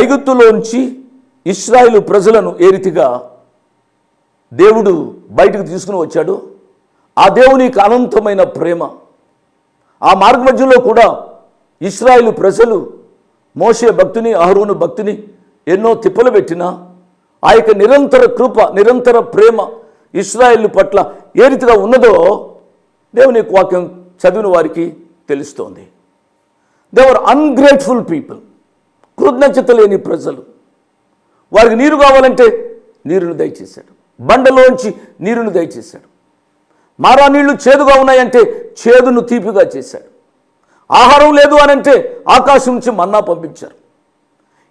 ఐగుప్తులోంచి ఇస్రాయేలు ప్రజలను ఏ రీతిగా దేవుడు బయటకు తీసుకుని వచ్చాడు? ఆ దేవునికి అనంతమైన ప్రేమ. ఆ మార్గ మధ్యలో కూడా ఇస్రాయేలు ప్రజలు మోసే భక్తిని అహరోను భక్తిని ఎన్నో తిప్పలు పెట్టినా ఆ యొక్క నిరంతర కృప నిరంతర ప్రేమ ఇస్రాయిల్ పట్ల ఏ రీతిగా ఉన్నదో దేవుని వాక్యం చదివిన వారికి తెలుస్తోంది. దేవర్ అన్గ్రేట్ఫుల్ పీపుల్ కృతజ్ఞత లేని ప్రజలు. వారికి నీరు కావాలంటే నీరును దయచేశాడు. బండలోంచి నీరును దయచేశాడు. మారా నీళ్ళు చేదుగా ఉన్నాయంటే చేదును తీపిగా చేశాడు. ఆహారం లేదు అనంటే ఆకాశం నుంచి మన్నా పంపించారు.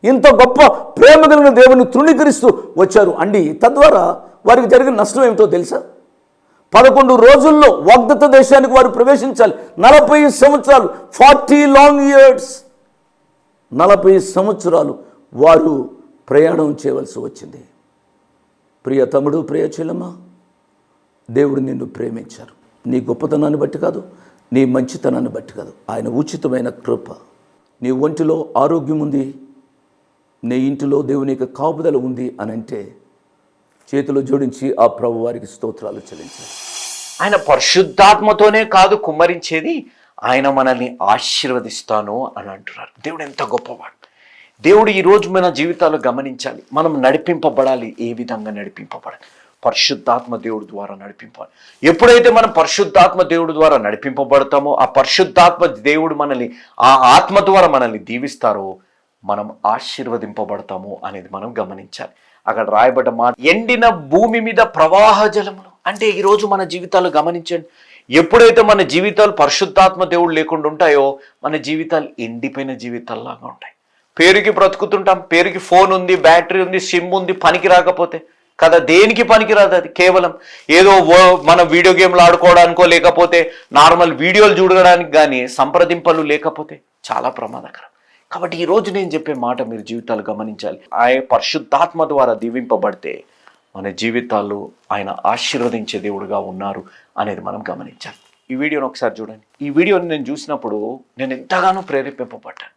ఇంత గొప్ప ప్రేమ కలిగిన దేవుని తృణీకరిస్తూ వచ్చారు. అండి తద్వారా వారికి జరిగిన నష్టం ఏమిటో తెలుసా? పదకొండు రోజుల్లో వాగ్దత్త దేశానికి వారు ప్రవేశించాలి. నలభై సంవత్సరాలు ఫార్టీ లాంగ్ ఇయర్స్. నలభై సంవత్సరాలు వారు ప్రయాణం చేయవలసి వచ్చింది. ప్రియ తమ్ముడు ప్రియ చెల్లమ్మ దేవుడు నిన్ను ప్రేమించారు. నీ గొప్పతనాన్ని బట్టి కాదు నీ మంచితనాన్ని బట్టి కాదు. ఆయన ఉచితమైన కృప. నీ ఒంటిలో ఆరోగ్యం ఉంది. నీ ఇంటిలో దేవుని యొక్క కాపుదల ఉంది అని అంటే చేతులు జోడించి ఆ ప్రభు వారికి స్తోత్రాలు చెల్లించారు. ఆయన పరిశుద్ధాత్మతోనే కాదు కుమ్మరించేది ఆయన మనల్ని ఆశీర్వదిస్తాను అని అంటున్నారు. దేవుడు ఎంత గొప్పవాడు. దేవుడు ఈరోజు మన జీవితాలు గమనించాలి. మనం నడిపింపబడాలి ఏ విధంగా నడిపింపబడాలి. పరిశుద్ధాత్మ దేవుడి ద్వారా నడిపింపాలి ఎప్పుడైతే మనం పరిశుద్ధాత్మ దేవుడి ద్వారా నడిపింపబడతామో ఆ పరిశుద్ధాత్మ దేవుడు మనల్ని ఆ ఆత్మ ద్వారా మనల్ని దీవిస్తారో మనం ఆశీర్వదింపబడతాము అనేది మనం గమనించాలి. అక్కడ రాయబడ్డ మాట ఎండిన భూమి మీద ప్రవాహ జలములు. అంటే ఈరోజు మన జీవితాలు గమనించండి. ఎప్పుడైతే మన జీవితాలు పరిశుద్ధాత్మ దేవుడు లేకుండా ఉంటాయో మన జీవితాలు ఎండిపోయిన జీవితాల్లాగా ఉంటాయి. పేరుకి బ్రతుకుతుంటాం పేరుకి ఫోన్ ఉంది బ్యాటరీ ఉంది సిమ్ ఉంది పనికి రాకపోతే. కదా దేనికి పనికిరాదు అది? కేవలం ఏదో మన వీడియో గేమ్లు ఆడుకోవడానికో లేకపోతే నార్మల్ వీడియోలు చూడడానికి కానీ సంప్రదింపలు లేకపోతే చాలా ప్రమాదకరం. కాబట్టి ఈ రోజు నేను చెప్పే మాట మీరు జీవితాలు గమనించాలి. ఆ పరిశుద్ధాత్మ ద్వారా దీవింపబడితే మన జీవితాలు ఆయన ఆశీర్వదించే దేవుడుగా ఉన్నారు అనేది మనం గమనించాలి. ఈ వీడియోని ఒకసారి చూడండి. ఈ వీడియోని నేను చూసినప్పుడు నేను ఎంతగానో ప్రేరేపింపబడ్డాను.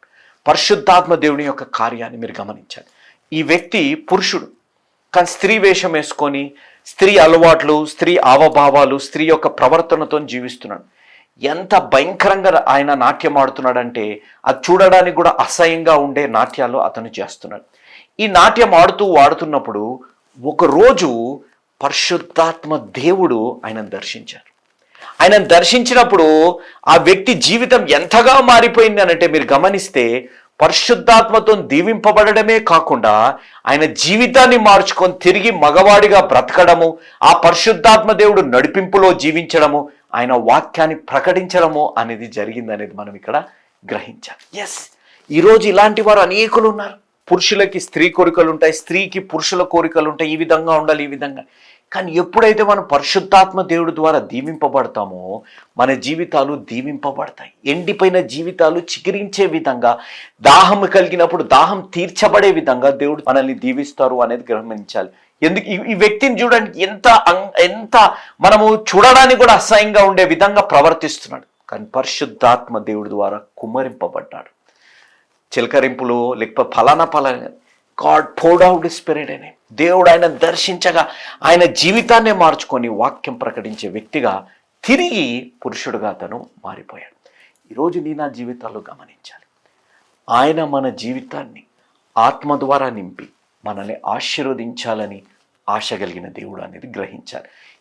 పరిశుద్ధాత్మ దేవుని యొక్క కార్యాన్ని మీరు గమనించాలి. ఈ వ్యక్తి పురుషుడు. కానీ స్త్రీ వేషం వేసుకొని స్త్రీ అలవాట్లు స్త్రీ ఆవభావాలు స్త్రీ యొక్క ప్రవర్తనతో జీవిస్తున్నాడు. ఎంత భయంకరంగా ఆయన నాట్యం ఆడుతున్నాడంటే అది చూడడానికి కూడా అసహ్యంగా ఉండే నాట్యాలు అతను చేస్తున్నాడు. ఈ నాట్యం ఆడుతూ వాడుతున్నప్పుడు ఒకరోజు పరిశుద్ధాత్మ దేవుడు ఆయనను దర్శించారు. ఆయనను దర్శించినప్పుడు ఆ వ్యక్తి జీవితం ఎంతగా మారిపోయింది అనంటే మీరు గమనిస్తే పరిశుద్ధాత్మతో దీవింపబడమే కాకుండా ఆయన జీవితాన్ని మార్చుకొని తిరిగి మగవాడిగా బ్రతకడము ఆ పరిశుద్ధాత్మ దేవుడు నడిపింపులో జీవించడము ఆయన వాక్యాన్ని ప్రకటించడము అనేది జరిగింది అనేది మనం ఇక్కడ గ్రహించాలి. ఎస్ ఈరోజు ఇలాంటి వారు అనేకులు ఉన్నారు. పురుషులకి స్త్రీ కోరికలు ఉంటాయి స్త్రీకి పురుషుల కోరికలు ఉంటాయి ఈ విధంగా ఉండాలి ఈ విధంగా. కానీ ఎప్పుడైతే మనం పరిశుద్ధాత్మ దేవుడి ద్వారా దీవింపబడతామో మన జీవితాలు దీవింపబడతాయి. ఎండిపోయిన జీవితాలు చికిరించే విధంగా దాహం కలిగినప్పుడు దాహం తీర్చబడే విధంగా దేవుడు మనల్ని దీవిస్తారు అనేది గమనించాలి ఎందుకు? ఈ- వ్యక్తిని చూడడానికి ఎంత అం- ఎంత మనము చూడడానికి కూడా అసహ్యంగా ఉండే విధంగా ప్రవర్తిస్తున్నాడు. కానీ పరిశుద్ధాత్మ దేవుడి ద్వారా కుమరింపబడ్డాడు. చిలకరింపులు లేకపోతే ఫలానా ఫలానా. గాడ్ పోడ్ అవుట్ స్పిరిట్ అని దేవుడు ఆయన దర్శించగా ఆయన జీవితాన్నే మార్చుకొని వాక్యం ప్రకటించే వ్యక్తిగా తిరిగి పురుషుడుగా అతను మారిపోయాడు. ఈరోజు నీ నా జీవితాల్లో గమనించాలి. ఆయన మన జీవితాన్ని ఆత్మ ద్వారా నింపి మనల్ని ఆశీర్వదించాలని ఆశ కలిగిన దేవుడు అనేది గ్రహించాలి.